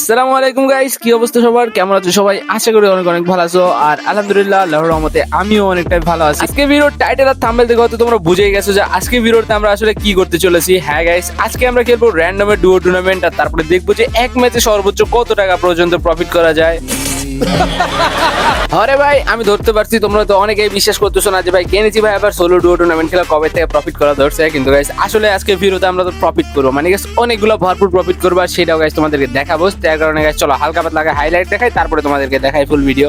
আসসালামু আলাইকুম গাইস কি অবস্থা সবার? কেমন আছো সবাই? আশা করি অনেক অনেক ভালো আছো। আর আলহামদুলিল্লাহ, আল্লাহর রহমতে আমিও অনেকটাই ভালো আছি। আজকে ভিডিওর টাইটেল আর থাম্বনেল দেখো, হয়তো তোমরা বুঝেই গেছো যে আজকে ভিডিওতে আমরা আসলে কি করতে চলেছি। হ্যাঁ গাইস আজকে আমরা খেলব র্যান্ডমের ডুও টুর্নামেন্ট আর তারপরে দেখব যে এক ম্যাচে সর্বোচ্চ কত টাকা পর্যন্ত প্রফিট করা যায়। আরে ভাই, আমি ধরতে পারছি, তোমরা তো অনেকেই বিশ্বাস করতেছো না যে ভাই কেনেছি ভাই? আবার সোলো ডুয়ো টুর্নামেন্ট খেলা কবে থেকে প্রফিট করা ধরছে? কিন্তু গাইস আসলে আজকে ভিডিওতে আমরা তো প্রফিট করব। মানে গাইস অনেকগুলো ভরপুর প্রফিট করব, আর সেটাও গাইস তোমাদেরকে দেখাবো। তার কারণে গাইস চলো হালকা পাতলা হাইলাইট দেখাই, তারপরে তোমাদেরকে দেখাই ফুল ভিডিও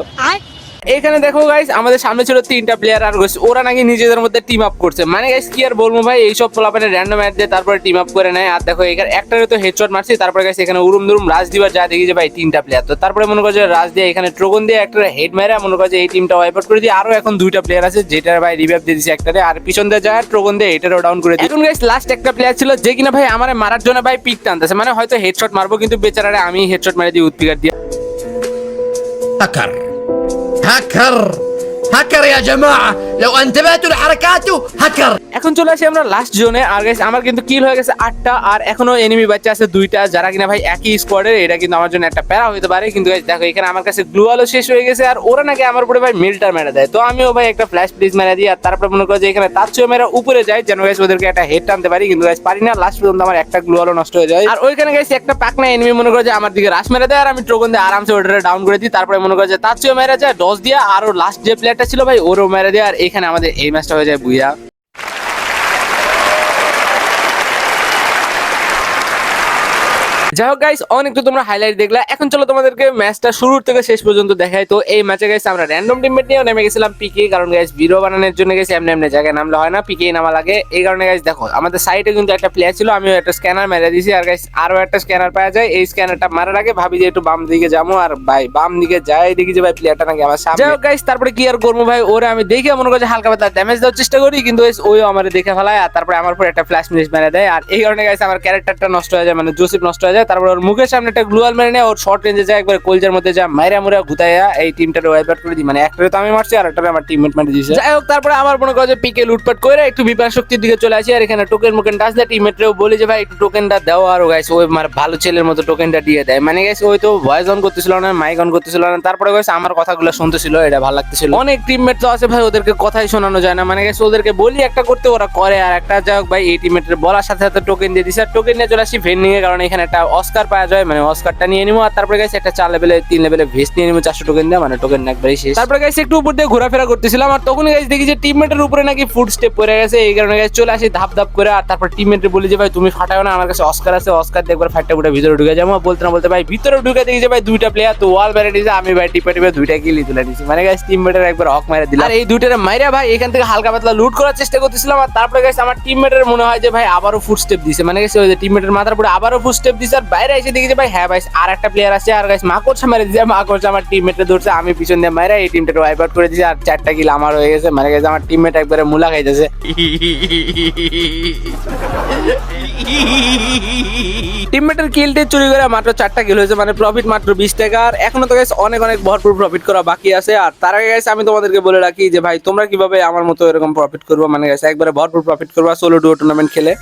এখানে দেখো গাইস আমাদের সামনে ছিল তিনটা প্লেয়ার আর ওরা নাকি নিজেদের মধ্যে টিম আপ করছে। মানে গাইস কি আর বলব ভাই এইসব পোলাপানে র্যান্ডম ম্যাচ দিয়ে তারপরে টিম আপ করে নেয়। আর দেখো এখানে একটারে তো হেডশট মারছে তারপরে গাইস এখানে উরুম দুরুম রাজ দিবার যা দেখি যে ভাই তিনটা প্লেয়ার তো তারপরে মনে করছে রাজ দিয়ে এখানে ট্রোগন দিয়ে একটা হেড মেরে মনে করছে এই টিমটা ওয়াইপ আউট করে দিয়ে আরও এখন দুইটা প্লেয়ার আছে যেটার ভাই রিভাইভ দিয়ে দিছে একটারে। আর পিছন দিয়ে যায় ট্রোগন দিয়ে এটারও ডাউন করে দিই এখন গাইস লাস্ট একটা প্লেয়ার ছিল যে কিনা ভাই আমার মারার জন্য ভাই পিক টানতেছে। মানে হয়তো হেডশট মারবো কিন্তু বেচারারে আমি হেডশট মেরে দিই উৎপিকার দিয়ে টাকার। hacker. হাকার ইয়া জামা হারাকাতু হ্যাকার এখন চলে আসি আমরা লাস্ট জোনে আর গাইস আমার কিন্তু কিল হয়ে গেছে আটটা, আর এখনও এনিমি বাচ্চা আছে দুইটা। যারা কিনা ভাই একই স্কোয়াডের এটা কিন্তু আমার জন্য একটা প্যারা হতে পারে। কিন্তু গাইস দেখো, এখানে আমার কাছে গ্লু আলো শেষ হয়ে গেছে, আর ওরা নাকি আমার উপরে ভাই মিলটা মেরে দেয়। তো আমিও ভাই একটা ফ্ল্যাশ প্লিজ মেরে দিই, আর তারপর মনে করি যে এখানে তার চেয়ে মেরা উপরে যায়, যেন গাইস ওদেরকে একটা হেড টানতে পারি। কিন্তু গাইস পারি না লাস্ট পর্যন্ত আমার একটা গ্লু আলো নষ্ট হয়ে যায়। আর ওইখানে গাইস একটা পাকনা এনিমি মনে করে যে আমার দিকে রাশ মেরে দেয়, আর আমি ট্রোগন দিয়ে আরামসে ওটা ডাউন করে দিই। তারপরে মনে করো যে তার চেয়ে মেরে যায় ডস দিয়ে, আর লাস্ট যে প্লেট ছিল ভাই ওরও মেরে দেয় আর এখানে আমাদের এই ম্যাচটা হয়ে যায় বুইয়া যাই হোক গাইস অনেক তো তোমরা হাইলাইট দেখলা। এখন চলো তোমাদেরকে ম্যাচটা শুরু থেকে শেষ পর্যন্ত দেখাই। তো এই ম্যাচে গাইস আমরা র্যান্ডম টিমমেট নিয়ে নেমে গেছিলাম পিকে কারণ গাইস ভিডিও বানানোর জন্য গেছি এমনি এমনি জায়গায় নামলে হয় না পিকে নামা লাগে। এই কারণে গাইস দেখো আমাদের সাইডে কিন্তু একটা প্লেয়ার ছিল আমিও একটা স্ক্যানার মেরে দিয়েছি। আর গাইস আরও একটা স্ক্যানার পাওয়া যায়। এই স্ক্যানারটা মারার আগে ভাবি যে একটু বাম দিকে যাব আর ভাই বাম দিকে যাই দেখি যে ভাই প্লেয়ারটা নাকি আমার সামনে। যাই হোক গাইস তারপরে কি আর করব ভাই? ওরে আমি দেখে মনে করছি হালকা পাতলা ড্যামেজ দেওয়ার চেষ্টা করি কিন্তু guys, ওই আমার দেখে ফেলায় আর তারপরে আমার উপর একটা ফ্ল্যাশ মিনিস মেরে দেয়। আর এই কারণে গাইস আমার ক্যারেক্টারটা নষ্ট হয়ে যায় মানে জোসিফ নষ্ট হয়ে যায়। তারপর ওর মুখের সামনে একটা গ্লুয়াল মেরে নেয় ওর শর্ট রেঞ্জে যায় একবার কলজার মধ্যে যা মাইরা মুরা গুতাইয়া এই টিমটারে ওয়াইপ আউট করে দিই। মানে একটারে তো আমি মারছি আর একটারে আমার টিমমেট মেরে দিয়েছে যাই হোক তারপরে আমার মনে করো যে পিকে লুটপাট করে একটু বিপার শক্তির দিকে চলে আসি আর এখানে টোকেন মোকেন টাচ দেয় টিমমেটরেও বলি যে ভাই একটু টোকেনটা দাও আর গাইস ওই মানে ভালো ছেলের মতো টোকেনটা দিয়ে দেয়। মানে গাইস ওই তো ভয়েস অন করতেছিল না মাইক অন করতেছিল না তারপরে গাইস আমার কথাগুলো শুনতেছিল এটা ভালো লাগতেছিল। অনেক টিমমেট তো আছে ভাই ওদেরকে কথাই শোনানো যায় না। মানে গাইস ওদেরকে বলি একটা করতে ওরা করে আর একটা যাই হোক ভাই এই টিমমেটের বলার সাথে সাথে টোকেন দিয়ে দিছে। আর টোকেন নিয়ে চলে আসি ভেন্ডিং এর কারণে এখানে একটা অস্কার পাওয়া যায় মানে অস্কারটা নিয়ে নিবো আর তারপরে গেছে একটা চার লেভেলে তিন লেভেলে ভেস্ট নিয়ে নিবো চারশো টোকেন দিয়ে মানে টোকেন একবারই শেষ। তারপরে গাইস একটু উপর দিয়ে ঘোরাফেরা করতেছিলাম আর তখন গাইস দেখি যে টিমমেটের উপরে নাকি ফুড স্টেপ পড়ে গেছে এই কারণে গাইস চলে আসি ধাপ ধাপ করে আর তারপর টিমমেটে বলি যে ভাই তুমি ফাটাও না আমার কাছে অস্কার আছে অস্কার দিয়ে একবার ফাইটটা করে ভিতরে ঢুকে যাব। বলতে না বলতে ভাই ভিতরে ঢুকে দেখি যে ভাই দুইটা প্লেয়ার তো ওয়াল বেড়ে দিয়েছে আমি ভাই টিপে টিপে দুইটা কিলি তুলে দিয়েছি মানে গাইস টিমমেটের একবার হক মারা দিলাম। আর এই দুইটারে মাইরা ভাই এখান থেকে হালকা পাতলা লুট করার চেষ্টা করতেছিলাম আর তারপরে গেছে আমার টিমমেটের মনে হয় যে ভাই আবারও ফুড স্টেপ দিছে। মানে গেছে ওই যে টিমমেটের মাথার উপরে আবারও ফুড স্টেপ দিছে আর বাইরে এসে দেখি যে ভাই হ্যাঁ ভাই আর একটা প্লেয়ার আছে আর গাইস মাকড়সা মেরে দিছে মাকড়সা আমার টিমমেটে ধরছে, আমি পিছন দিয়ে মাইরা এই টিমটাকে ওয়াইপ আউট করে দিয়েছি, আর চারটা কিল আমার হয়ে গেছে মানে গেছে, আমার টিমমেট একবারে মুলা খাইতেছে। টিমমেটের কিলটি চুরি করে মাত্র চারটা কিল হয়েছে মানে প্রফিট মাত্র বিশ টাকা। আর এখনও তো গেছে অনেক অনেক ভরপুর প্রফিট করা বাকি আছে। আর তার আগে গেছে আমি তোমাদেরকে বলে রাখি যে ভাই, তোমরা কীভাবে আমার মতো এরকম প্রফিট করব? মানে গেছে একবারে ভরপুর প্রফিট করবা সোলো ডুও টুর্নামেন্ট খেলে।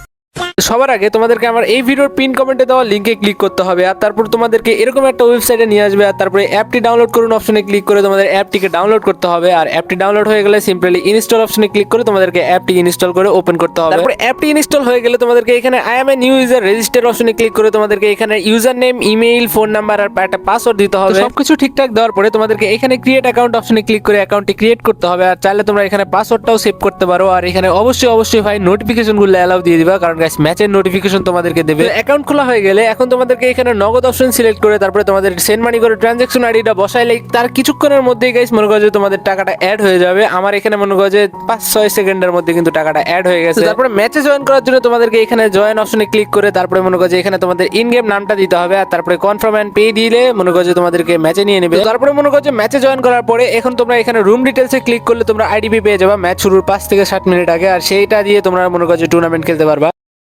সবার আগে তোমাদেরকে আমার এই ভিডিওর পিন কমেন্টে দেওয়া লিঙ্কে ক্লিক করতে হবে আর তারপর তোমাদেরকে এরকম একটা ওয়েবসাইটে নিয়ে আসবে আর তারপরে অ্যাপটি ডাউনলোড করুন অপশনে ক্লিক করে তোমাদের অ্যাপটিকে ডাউনলোড করতে হবে আর অ্যাপটি ডাউনলোড হয়ে গেলে সিম্পলি ইনস্টল অপশনে ক্লিক করে তোমাদেরকে অ্যাপটি ইনস্টল করে ওপেন করতে হবে। তারপর অ্যাপটি ইনস্টল হয়ে গেলে তোমাদেরকে এখানে I am a new user register অপশনে ক্লিক করে তোমাদেরকে এখানে user name email phone number আর একটা পাসওয়ার্ড দিতে হবে। সবকিছু ঠিকঠাক দেওয়ার পরে তোমাদেরকে এখানে ক্রিয়েট অ্যাকাউন্ট অপশনে ক্লিক করে অ্যাকাউন্টটি ক্রিয়েট করতে হবে আর চাইলে তোমরা এখানে পাসওয়ার্ডটাও সেভ করতে পারো আর এখানে অবশ্যই অবশ্যই ভাই নোটিফিকেশনগুলো অ্যালাউ দিয়ে দিবা কারণ গাইস ম্যাচের নোটিফিকেশন তোমাদেরকে দেবে। অ্যাকাউন্ট খোলা হয়ে গেলে এখন তোমাদেরকে এখানে নগদ অপশন সিলেক্ট করে তারপরে তোমাদের সেন্ড মানি করে ট্রানজাকশন আইডিটা বসাইলে তার কিছুক্ষণের মধ্যেই গাইস মনে করো যে তোমাদের টাকাটা অ্যাড হয়ে যাবে। আমার এখানে মনে করো যে পাঁচ ছয় সেকেন্ডের মধ্যে কিন্তু টাকাটা অ্যাড হয়ে গেছে। তারপরে ম্যাচে জয়েন করার জন্য তোমাদেরকে এখানে জয়েন অপশনে ক্লিক করে তারপরে মনে করো যে এখানে তোমাদের ইন গেম নামটা দিতে হবে আর তারপরে কনফার্ম অ্যান্ড পে দিলে মনে করো যে তোমাদেরকে ম্যাচে নিয়ে নেবে। তারপরে মনে করো যে ম্যাচে জয়েন করার পরে এখন তোমরা এখানে রুম ডিটেলসে ক্লিক করলে তোমরা আইডিপি পেয়ে যাবে। ম্যাচ শুরুর পাঁচ থেকে সাত মিনিট আগে আর সেইটা দিয়ে তোমরা মনে করো যে টুর্নামেন্ট খেলতে পারবা।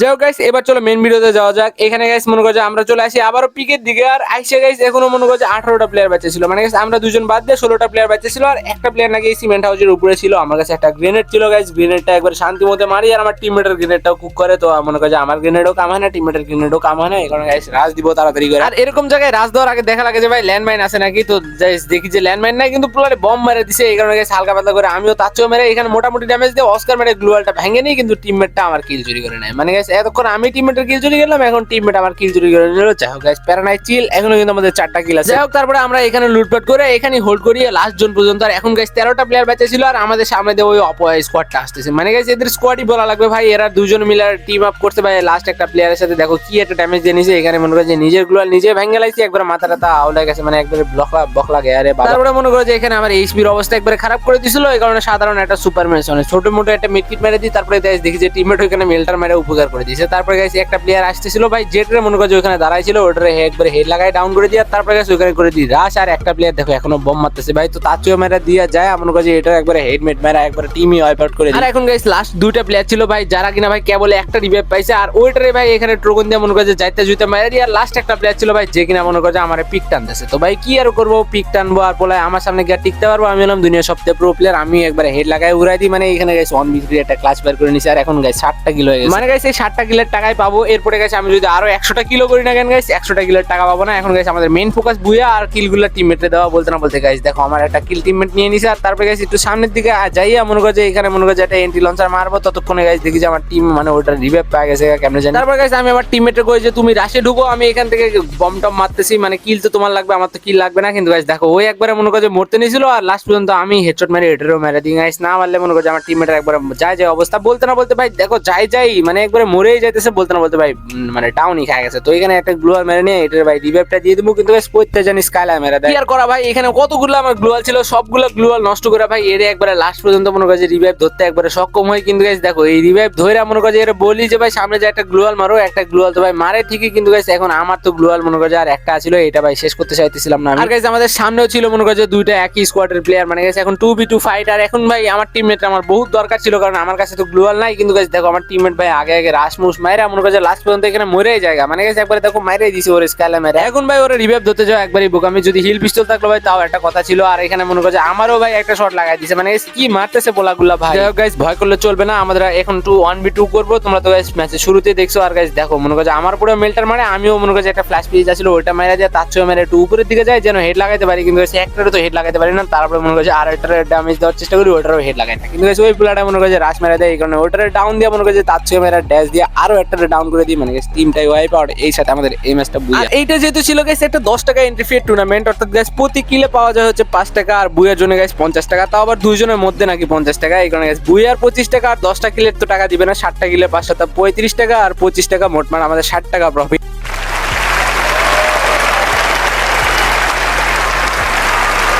যাই হোক গাইস এবার চলো মেন ভিডিওতে যাওয়া যাক। এখানে গাইস মনে করছে আমরা চলে আসি আবারও পিকের দিকে। আর আইসে গাইস এখনও মনে করছে আঠারোটা প্লেয়ার বাচ্চা ছিল। মানে guys, আমরা দুজন বাদ দিয়ে ষোলোটা প্লেয়ার বাচ্চা ছিল। আর একটা প্লেয়ার নাকি সিমেন্ট হাউসের উপরে ছিল। আমার কাছে একটা গ্রেনেড ছিল গাইস গ্রেনেডটা একবার শান্তি মতো মারি। আর আমার টিমমেটের গ্রেনেডটাও কুক করে। তো মনে করছে আমার গ্রেনেডও কাম হয় না টিমমেটের গ্রেনেডও কাম হয় না। এই কারণে গাইস রাজ দিব তাড়াতাড়ি করে। আর এরকম জায়গায় রাজ দেওয়ার আগে দেখা লাগে যে, ভাই ল্যান্ডমাইন আছে নাকি? তো, guys, দেখি যে ল্যান্ডমাইন নাই, কিন্তু পুরো বম মেরে দিছে। এই কারণে গাইস হালকা পাতলা করে আমিও তার চেয়েও মেরে। এখানে মোটামুটি ড্যামেজ দিয়ে অস্কার মেরে গ্লুয়ালটা ভেঙে নিই, কিন্তু টিমমেটটা আমার কিল চুরি করে নেয়। মানে গাইস এতক্ষণ আমি টিমমেটের কিল চুরি করলাম এখন টিমমেট আমার কিল চুরি করে নিল। যাই হোক গাইস প্যারানাই চিল এখনও কিন্তু আমাদের চারটা কিল আছে। যাই হোক তারপরে আমরা এখানে লুটপাট করে এখানে হোল্ড করি লাস্ট জন পর্যন্ত আর এখন গাইস তেরোটা প্লেয়ার বেঁচে ছিল আর আমাদের সামনে দিয়ে ওই অপয় স্কোয়াডটা আসতেছে। মানে গাইস এদের স্কোয়াডই বলা লাগবে ভাই এরা দুজন মিলে টিম আপ করতে পারে লাস্ট একটা প্লেয়ারের সাথে। দেখো কি একটা ড্যামেজ দিয়ে নিছে এখানে মনে করছে নিজেরগুলো নিজে ভেঙে লাইছি একবার মাথা টাথা আউলে গেছে মানে একবারে ব্লকলা বকলা আরে বাবা। তারপরে মনে করো যে এখানে আমার এইচপির অবস্থা একবারে খারাপ করে দিছিল এই কারণে সাধারণ একটা সুপার ম্যাচ মানে ছোট মোটো একটা মিডকিট মেরে দিই তারপরে দেখি যে টিমমেট ওখানে মেলটার মেরে উপকার করে দিয়েছে তারপরে গাইস একটা প্লেয়ার আসতেছিল ভাই জেটরে মনে করছে ওখানে দাঁড়াই ছিল ওটারে একবারে হেড লাগাই ডাউন করে দিয়ে তারপরে গাইস ওখানে করে দিই রাশ আর একটা প্লেয়ার দেখো এখনও বম মারতেছে। ভাই তো তার চেয়েও মেরা দিয়ে যায় মনে করছে এটা একবারে হেডমেট মেরা একবারে টিমই ওয়াইপ আউট করে আর এখন গাইস লাস্ট দুইটা প্লেয়ার ছিল ভাই যারা কিনা ভাই কেবল একটা রিভাইভ পাইছে আর ওইটারে ভাই এখানে ট্রোকন দিয়ে মনে করছে যাইতে জুইতে মেরে দিয়ে আর লাস্ট একটা প্লেয়ার ছিল ভাই যে কিনা মনে করছে আমার পিক টানতেছে। তো ভাই কি আর করব? পিক টানবো আর বলে আমার সামনে গিয়ে টিকতে পারব? আমি হলাম দুনিয়া সবচেয়ে প্রো প্লেয়ার আমি একবার হেড লাগাই উড়াই দিই। মানে এখানে গাইস ওয়ান বিক্রি একটা ক্লাস বের করে নিছি আর এখন গাইস ষাটটা কিলো হয়ে গেছে। মানে এই ষাটটা কিলোর টাকায় পাবো। এরপরে গেছে আমি যদি আরও একশোটা কিলো করি না কেন গাইস একশোটা কিলোর টাকা পাবো না। এখন গেছে আমাদের মেন ফোকাস বুয়া আর কিলগুলো টিমমেটে দেওয়া বলতে না বলতে গাইস দেখো, আমার একটা কিল টিমমেট নিয়ে নিছে। আর তারপরে গাইস একটু সামনের দিকে যাইয়া মনে করছে এখানে মনে করছে একটা এন্ট্রি লঞ্চার মারবো, ততক্ষণে গাইস দেখি যে আমার টিম মানে ওটা রিভাইভ পেয়ে গেছে কেমনে জানি। তারপর গাইস আমি আমার টিমমেটে কই যে, তুমি রাশে ঢুকো, আমি এখান থেকে বম টম মারতেছি মানে কিল তো তোমার লাগবে, আমার তো কিল লাগবে না। কিন্তু গাইস দেখো ওই একবারে মনে করছে মরতে নিয়েছিল আর লাস্ট পর্যন্ত আমি হেডশট মেরে, এটারও মেরে দিই গাইস না মারলে মনে করছে আমার টিমমেটের একবার যায় যায় অবস্থা। বলতে না বলতে ভাই, দেখো যাই যাই মানে একবারে মরেই যাইতেছে বলতে না বলতে ভাই মানে ডাউনই খায় গেছে। তো এখানে একটা গ্লোয়াল মেরে নিয়ে এটার ভাই রিভাইভটা দিয়ে দেবো কিন্তু গাইস করতে জানি স্কাইলা মেরে দেয়। আর করা ভাই? এখানে কতগুলো আমার গ্লোয়াল ছিল সবগুলো গ্লোয়াল নষ্ট করে ভাই এর একবারে লাস্ট পর্যন্ত মনে করছে রিভাইভ ধরতে একবারে সক্ষম হয় কিন্তু গাইস দেখো এই রিভাইভ ধরে মনে করছে এর বলি যে ভাই সামনে যে একটা গ্লোয়াল মারো একটা গ্লোয়াল তো ভাই মারে ঠিকই কিন্তু গাইস এখন আমার তো গ্লোয়াল মনে করছে আর একটা ছিল এটা ভাই শেষ করতে চাইতেছিলাম না আর গাইস আমাদের সামনেও ছিল মনে করছে দুইটা একই স্কোয়াডের প্লেয়ার মানে গেছে এখন টু বি টু ফাইট আর এখন ভাই আমার টিমমেট আমার বহুত দরকার ছিল কারণ আমার কাছে তো গ্লোয়াল নাই কিন্তু গাইস দেখো আমার টিমমেট ভাই আগে আগে রাশ মুস মাইরা মনে করছে লাস্ট পর্যন্ত এখানে মরেই জায়গা মানে গেছে একবারে দেখো মাইরে দিছে ওর স্কাইলা মেরে। এখন ভাই ওরা রিভাইভ ধরতে যাও একবারই বুক আমি যদি হিল পিস্তল থাকল ভাই, তাও একটা কথা ছিল। আর এখানে মনে করছে আমারও ভাই একটা শট লাগাই দিছে। মানে কি মারতেছে বলাগুলা ভাই। যাই গাইস ভয় করলে চলবে না। আমাদের এখন টু ওয়ান বি টু করব। তোমরা তো গাইস ম্যাচের শুরুতে দেখছ। আর গাইস দেখো, মনে করছে আমার পুরো মেলটার মানে আমিও মনে করছে একটা ফ্ল্যাশ পেজ আছিল ওইটা মেরে যায়, তার চেয়েও মেরে একটু উপরের দিকে যায়, যেন হেড লাগাইতে পারি। কিন্তু একটারও তো হেড লাগাইতে পারি না। তারপরে মনে করছে আর একটার ড্যামেজ দেওয়ার চেষ্টা করি, ওটারও হেড লাগাই না। কিন্তু ওই প্লেয়ারটা মনে করছে রাশ মেরে দেয়, এই কারণে ওটারে ডাউন দিয়ে মনে করছে তার চেয়েও মেরে ড্যাশ দিয়ে আরও একটা ডাউন করে দিই মানে টিমটাই ওয়াইপ আউট এই সাথে আমাদের এই ম্যাচটা বুঝে এইটা যেহেতু ছিল গাইস একটা দশ টাকা এন্ট্রি ফি টুর্নামেন্ট অর্থাৎ গাইস প্রতি কিলে পাওয়া যায় হচ্ছে পাঁচ টাকা আর বুয়ের জন্য গাইস পঞ্চাশ টাকা। তাও আবার দুইজনের মধ্যে নাকি পঞ্চাশ টাকা, এই কারণে গাইস বুয়ার পঁচিশ টাকা আর দশটা কিলের তো টাকা দিবে না ষাটটা কিলে পাঁচ সাথে পঁয়ত্রিশ টাকা আর পঁচিশ টাকা মোট মানে আমাদের ষাট টাকা প্রফিট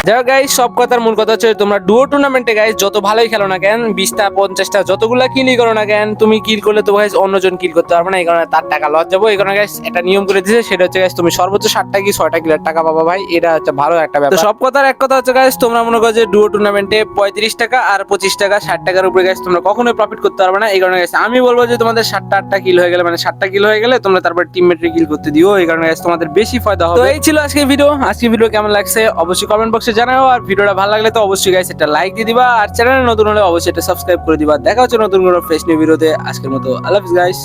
দেখো গাইস সব কথার মূল কথা হচ্ছে তোমরা ডুয়ো টুর্নামেন্টে গাইস যত ভালোই খেলো না কেন বিশটা পঞ্চাশটা যতগুলা কিলই করো না কেন তুমি কিল করলে তো গাইস অন্যজন কিল করতে পারবে না এই কারণে তার টাকা লস যাব এই কারণে গাইস একটা নিয়ম করে দিয়েছে সেটা হচ্ছে গাইস তুমি সর্বোচ্চ ষাটটা কি ছয়টা কিলের টাকা পাবা ভাই? এটা হচ্ছে ভালো একটা ব্যাপার। সব কথার এক কথা হচ্ছে গাইস তোমরা মনে করো যে ডুয়ো টুর্নামেন্টে পঁয়ত্রিশ টাকা আর পঁচিশ টাকা ষাট টাকার উপরে গাইস তোমরা কখনোই প্রফিট করতে পারবে না এই কারণে গাইস আমি বলব যে তোমাদের ষাটটা আটটা কিল হয়ে গেলে মানে ষাটটা কিল হয়ে গেলে তোমরা তারপর টিম টিমমেটে কিল করতে দিও এই কারণে গাইস তোমাদের বেশি ফায়দা হবে। তো এই ছিল আজকে ভিডিও আজকে ভিডিও কেমন লাগছে অবশ্যই কমেন্ট বক্সে জানাও, আর ভিডিওটা ভালো লাগলে তো অবশ্যই গাইস একটা লাইক দিয়ে দিবা, আর চ্যানেলে নতুন হলে অবশ্যই এটা সাবস্ক্রাইব করে দিবা। দেখা হচ্ছে নতুন কোনো ফ্রেশ নিউ ভিডিওতে আজকের মতো আল্লাহ হাফিজ গাইস